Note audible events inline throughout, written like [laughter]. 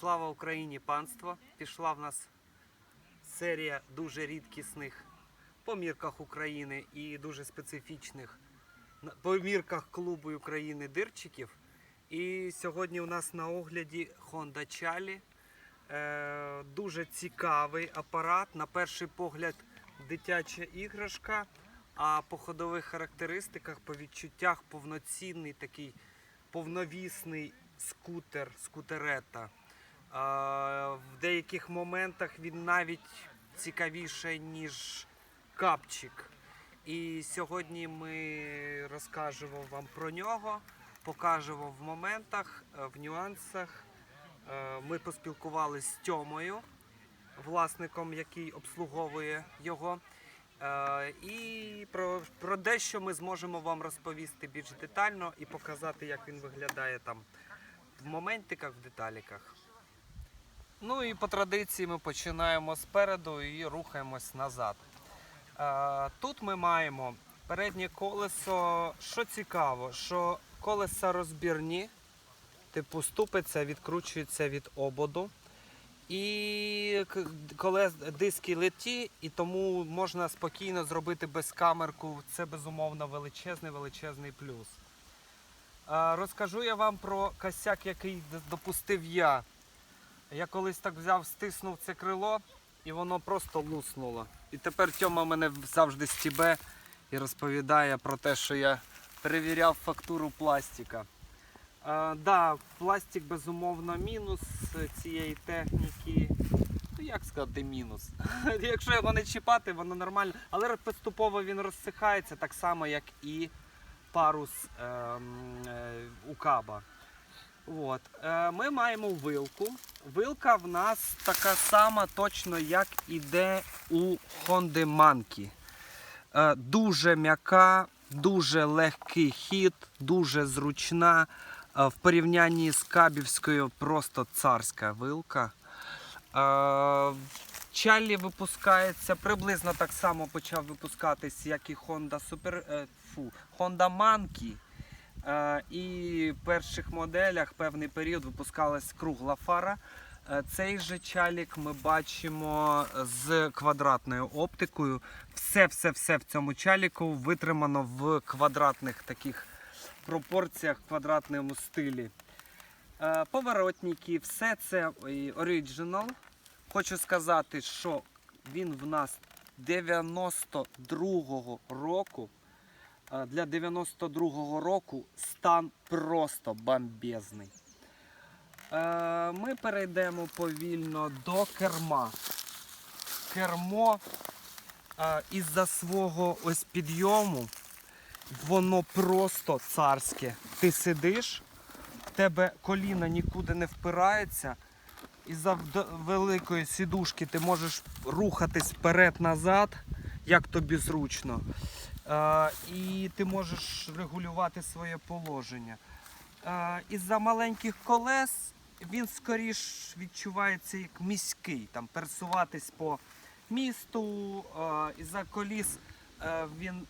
Слава Україні, панство! Пішла в нас серія дуже рідкісних по мірках України і дуже специфічних по мірках клубу України дирчиків. І сьогодні у нас на огляді Honda Chali. Е, дуже цікавий апарат. На перший погляд, дитяча іграшка, а по ходових характеристиках, по відчуттях повноцінний такий повновісний скутер, скутерета. В деяких моментах він навіть цікавіше, ніж капчик. І сьогодні ми розкажемо вам про нього, покажемо в моментах, е, в нюансах. Е, Ми поспілкувалися з Тьомою, власником, який обслуговує його. Е, І про, про дещо ми зможемо вам розповісти більш детально і показати, як він виглядає там в моментиках, в деталіках. Ну і по традиції ми починаємо спереду і рухаємось назад. Е, Тут ми маємо переднє колесо. Що цікаво, що колеса розбірні, типу ступиця відкручується від ободу. І колес диски леті, і тому можна спокійно зробити безкамерку. Це безумовно величезний величезний плюс. Е, Розкажу я вам про косяк, який допустив я. Я колись так взяв, стиснув це крило, і воно просто луснуло. І тепер Тьома мене завжди стібе і розповідає про те, що я перевіряв фактуру пластика. Е, да, пластик безумовно мінус цієї техніки. Ну як сказати мінус? [laughs] Якщо його не чіпати, воно нормально. Але поступово він розсихається так само, як і парус ем, е, у каба. От. Е, ми маємо вилку. Вилка в нас така сама точно, як іде у Honda Monkey. Е, дуже м'яка, дуже легкий хід, дуже зручна. Е, в порівнянні з кабівською просто царська вилка. Чаллі випускається приблизно так само почав випускатись, як і Honda Super, фу, Honda Monkey. Е, І в перших моделях певний період випускалась кругла фара. Е, Цей же чалік ми бачимо з квадратною оптикою. Все-все-все в цьому чаліку витримано в квадратних таких пропорціях, квадратному стилі. Е, Поворотники, все це оригінал. Хочу сказати, що він в нас 92-го року. Для 92-го року стан просто бомбезний. Е, Ми перейдемо повільно до керма. Кермо е, із-за свого ось підйому, воно просто царське. Ти сидиш, в тебе коліна нікуди не впирається. Із-за великої сідушки ти можеш рухатись вперед-назад, як тобі зручно. Е, і ти можеш регулювати своє положення. Е, із-за маленьких колес він скоріш відчувається як міський, там пересуватись по місту. Е, із-за коліс він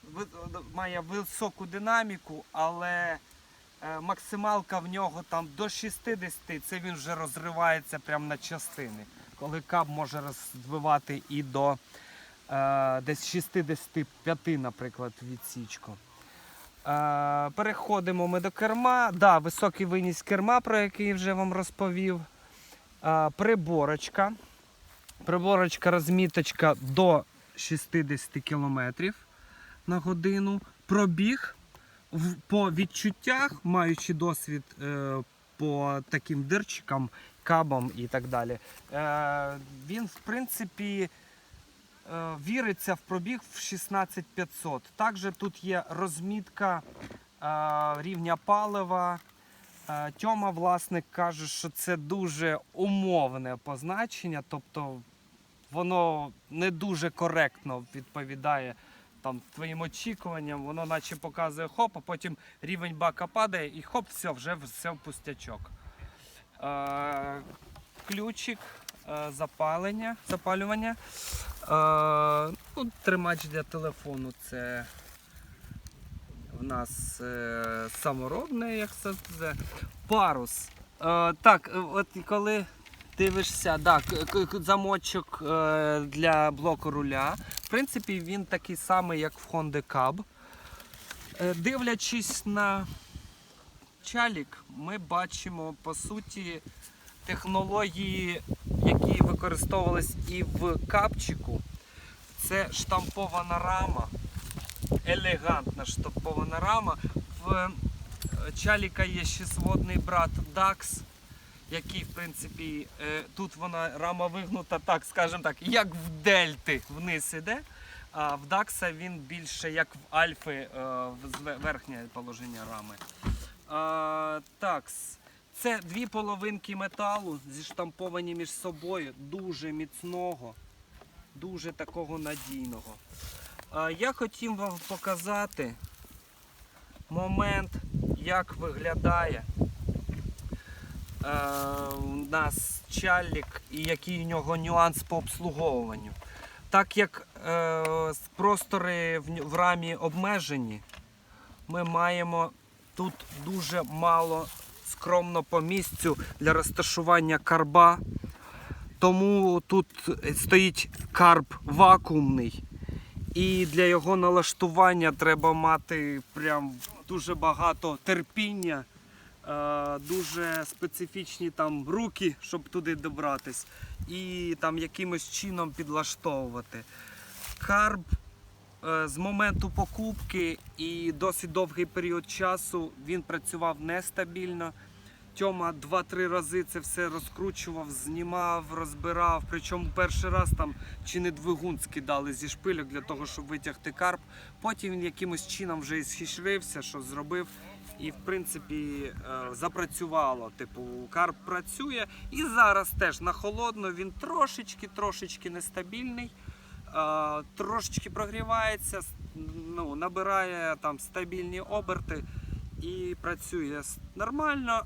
має високу динаміку, але максималка в нього там до 60, це він вже розривається прямо на частини. Коли кап може розбивати і до десь 65, наприклад, відсічку. Е, переходимо ми до керма. Да, високий виніс керма, про який я вже вам розповів. Е, приборочка. Приборочка, розміточка до 60 км на годину. Пробіг по відчуттях, маючи досвід е, по таким дирчикам, кабам і так далі. Е, він, в принципі, е, віриться в пробіг в 16500. Також тут є розмітка е, рівня палива. Е, Тьома, власник, каже, що це дуже умовне позначення, тобто воно не дуже коректно відповідає там, твоїм очікуванням, воно наче показує хоп, а потім рівень бака падає і хоп, все, вже все в пустячок. Е, ключик е, запалення, запалювання. Е, ну, тримач для телефону це в нас е, саморобне, як це. Парус. Е, так, е, от коли дивишся, да, к- к- к- замочок е, для блоку руля. В принципі, він такий самий, як в Honda Cab. Е, дивлячись на чалік, ми бачимо по суті технології, які використовувались і в капчику. Це штампована рама, елегантна штампована рама. В е, чаліка є ще сводний брат DAX, який, в принципі, е, тут вона рама вигнута, так, скажімо так, як в дельти вниз іде. А в Дакса він більше як в Альфи е, в верхнє положення рами. Такс. Це дві половинки металу зіштамповані між собою, дуже міцного, дуже такого надійного. Я хотів вам показати момент, як виглядає е, у нас чалік і який у нього нюанс по обслуговуванню. Так як е, простори в рамі обмежені, ми маємо тут дуже мало скромно по місцю для розташування карба. Тому тут стоїть карб вакуумний. І для його налаштування треба мати прям дуже багато терпіння, е, дуже специфічні там руки, щоб туди добратись, і там якимось чином підлаштовувати. Карб з моменту покупки і досить довгий період часу він працював нестабільно. Тьома 2-3 рази це все розкручував, знімав, розбирав. Причому перший раз там чи не двигун скидали зі шпильок для того, щоб витягти карп. Потім він якимось чином вже і схишрився, що зробив. І в принципі е, запрацювало. Типу, карп працює. І зараз теж на холодно він трошечки, трошечки нестабільний. Е, Трошечки прогрівається, ну, набирає там стабільні оберти і працює нормально.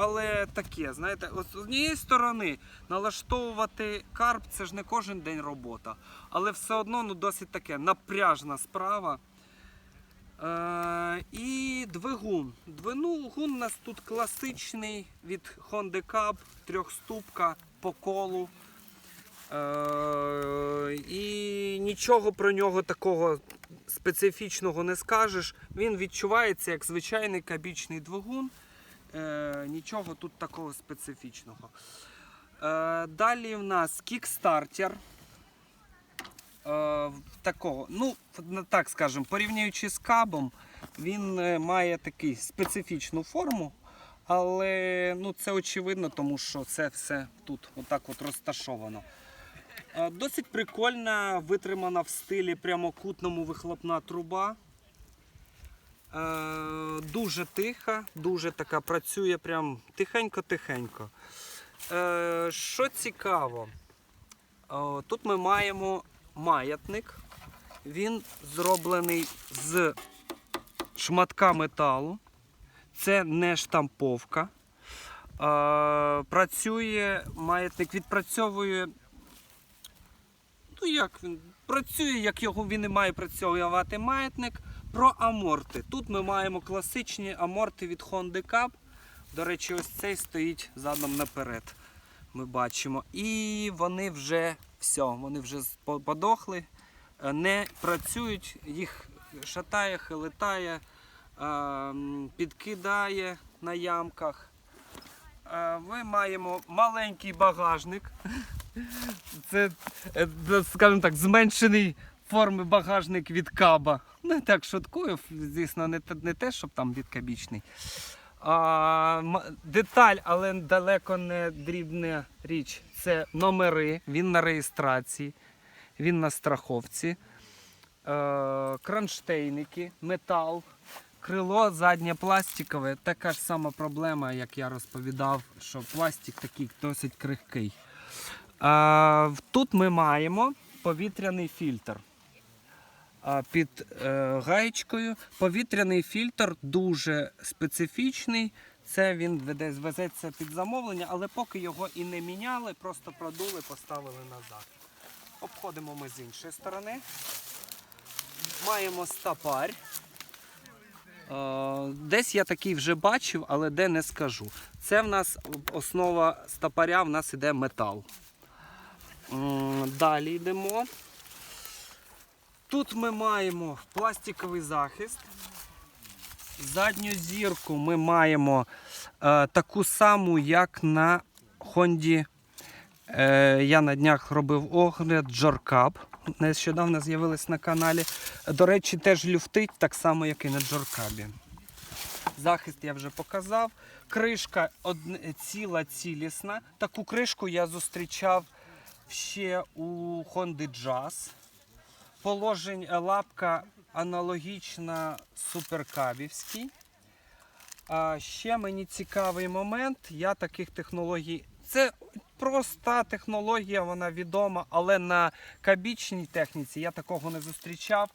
Але таке, знаєте, з однієї сторони налаштовувати карп це ж не кожен день робота. Але все одно ну, досить таке напряжна справа. Е, і двигун. Двигун у нас тут класичний від Honda Cab, трьохступка по колу. Е, і нічого про нього такого специфічного не скажеш. Він відчувається як звичайний кабічний двигун. Е, нічого тут такого специфічного. Е, далі в нас кікстартер. Такого, ну, так скажемо, порівнюючи з кабом, він має таку специфічну форму. Але ну, це очевидно, тому що це все тут отак от розташовано. Е, Досить прикольна, витримана в стилі прямокутному вихлопна труба. Е, Дуже тиха, дуже така працює прям тихенько-тихенько. Е, Що цікаво, тут ми маємо маятник. Він зроблений з шматка металу. Це не штамповка. Працює маятник, відпрацьовує Ну як він працює, як його він і має працювати маятник. Про аморти. Тут ми маємо класичні аморти від Honda Cab. До речі, ось цей стоїть задом наперед. Ми бачимо. І вони вже все, вони вже подохли, е, не працюють, їх шатає, хилитає, е, підкидає на ямках. Е, Ми маємо маленький багажник. Це, е, скажімо так, зменшений форми багажник від каба. Не так шуткую, звісно, не, не те, щоб там відкабічний. А, деталь, але далеко не дрібна річ. Це номери, він на реєстрації, він на страховці, е, кронштейники, метал, крило заднє пластикове. Така ж сама проблема, як я розповідав, що пластик такий досить крихкий. Тут ми маємо повітряний фільтр. Під е, гаєчкою. Повітряний фільтр дуже специфічний. Це він везеться під замовлення, але поки його і не міняли, просто продули, поставили назад. Обходимо ми з іншої сторони. Маємо стопарь. Е, Десь я такий вже бачив, але де не скажу. Це в нас основа стопоря, в нас іде метал. Далі йдемо. Тут ми маємо пластиковий захист. Задню зірку ми маємо е, таку саму, як на Хонді. Е, я на днях робив огляд Джоркап. Нещодавно з'явилась на каналі. До речі, теж люфтить так само, як і на Джоркабі. Захист я вже показав. Кришка одне, ціла цілісна. Таку кришку я зустрічав ще у Honda Jazz. Положень е, лапка аналогічна суперкабівській. А ще мені цікавий момент. Я таких технологій. Це проста технологія, вона відома, але на кабічній техніці я такого не зустрічав.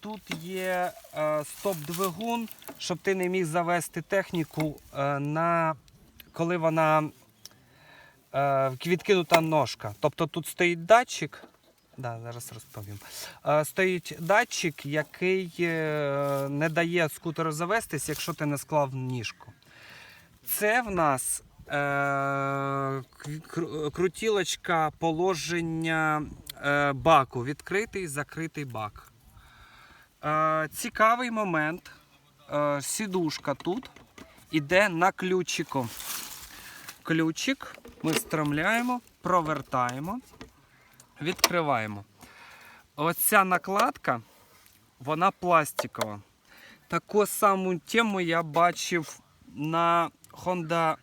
Тут є е, стоп-двигун, щоб ти не міг завести техніку е, на коли вона відкинута ножка. Тобто тут стоїть датчик. Да, зараз розповім. Е, стоїть датчик, який е, не дає скутеру завестись, якщо ти не склав ніжку. Це в нас е, крутілочка положення е, баку. Відкритий, закритий бак. Е, цікавий момент. Е, сідушка тут іде на ключику. Ключик ми встромляємо, провертаємо, відкриваємо. Оця накладка, вона пластикова. Таку саму тему я бачив на Honda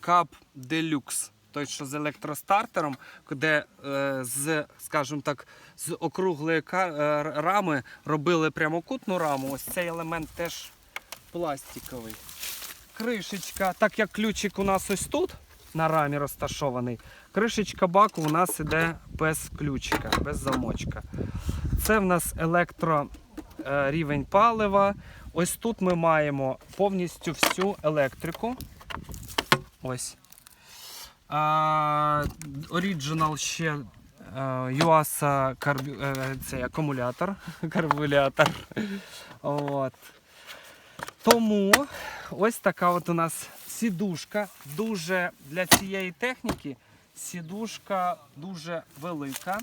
Cup Deluxe. Той, що з електростартером, де е, з, скажімо так, з округлої е, рами робили прямокутну раму. Ось цей елемент теж пластиковий. Кришечка, так як ключик у нас ось тут на рамі розташований, кришечка баку у нас іде без ключика, без замочка. Це в нас електро е, палива. Ось тут ми маємо повністю всю електрику. Ось. Оріджинал ще е, Юаса карбю, е, цей акумулятор. [laughs] Карбулятор. От. Тому ось така от у нас сідушка. Дуже для цієї техніки сідушка дуже велика.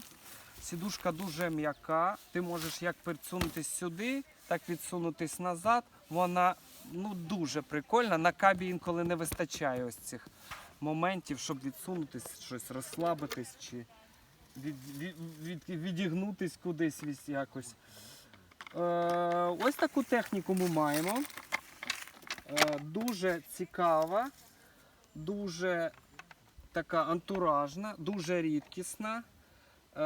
Сідушка дуже м'яка. Ти можеш як підсунутись сюди, так відсунутись назад. Вона ну, дуже прикольна. На кабі інколи не вистачає ось цих моментів, щоб відсунутись, щось розслабитись чи від, від, від, відігнутись кудись якось. Е, ось таку техніку ми маємо. Е, дуже цікава, дуже така антуражна, дуже рідкісна. Е,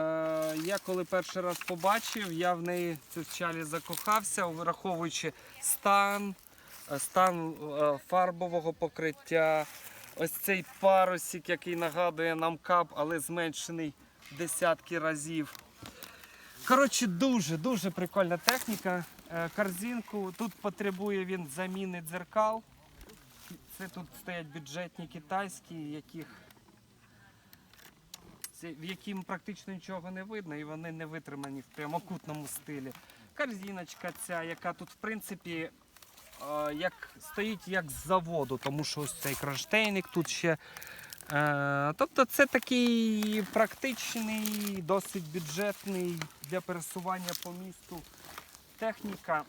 я коли перший раз побачив, я в неї чалі закохався, враховуючи стан, е, стан фарбового покриття, ось цей парусик, який нагадує нам кап, але зменшений десятки разів. Коротше, дуже дуже прикольна техніка. Е, Корзинку тут потребує він заміни дзеркал. Це тут стоять бюджетні китайські, яких в яким практично нічого не видно, і вони не витримані в прямокутному стилі. Корзиночка ця, яка тут в принципі е, як, стоїть як з заводу, тому що ось цей кронштейник тут ще. Е, тобто це такий практичний, досить бюджетний для пересування по місту техніка.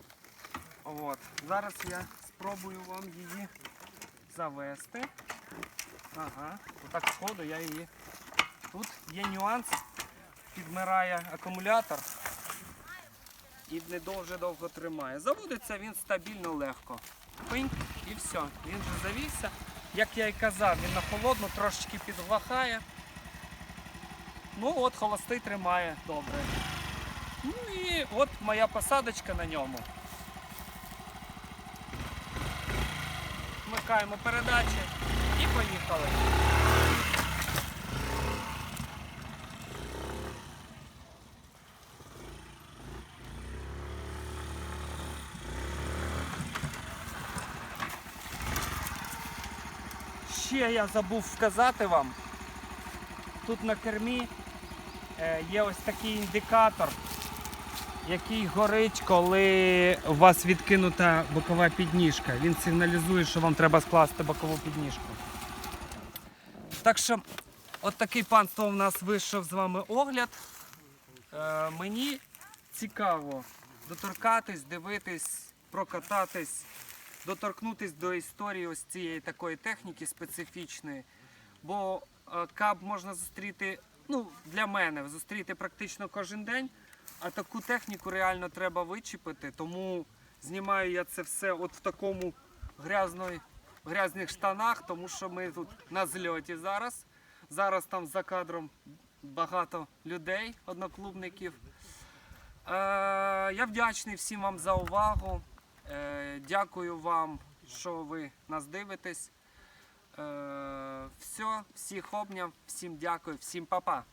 От. Зараз я спробую вам її завести. Ага, отак сходу я її. Тут є нюанс, підмирає акумулятор і не дуже довго тримає. Заводиться він стабільно легко. Пинь і все. Він вже завівся. Як я і казав, він на холодну трошечки підглахає. Ну от холостий тримає добре. Ну і от моя посадочка на ньому. Вмикаємо передачі і поїхали. Ще я забув сказати вам. Тут на кермі е, є ось такий індикатор. який горить, коли у вас відкинута бокова підніжка. Він сигналізує, що вам треба скласти бокову підніжку. Так що, от такий панство у нас вийшов з вами огляд. Е, мені цікаво доторкатись, дивитись, прокататись, доторкнутись до історії ось цієї такої техніки специфічної. Бо е, каб можна зустріти, ну, для мене, зустріти практично кожен день, а таку техніку реально треба вичіпити. Тому знімаю я це все от в такому грязної, грязних штанах, тому що ми тут на зльоті зараз. Зараз там за кадром багато людей, одноклубників. Е, я вдячний всім вам за увагу. Е, дякую вам, що ви нас дивитесь. Е, все, всіх обняв, всім дякую, всім па-па.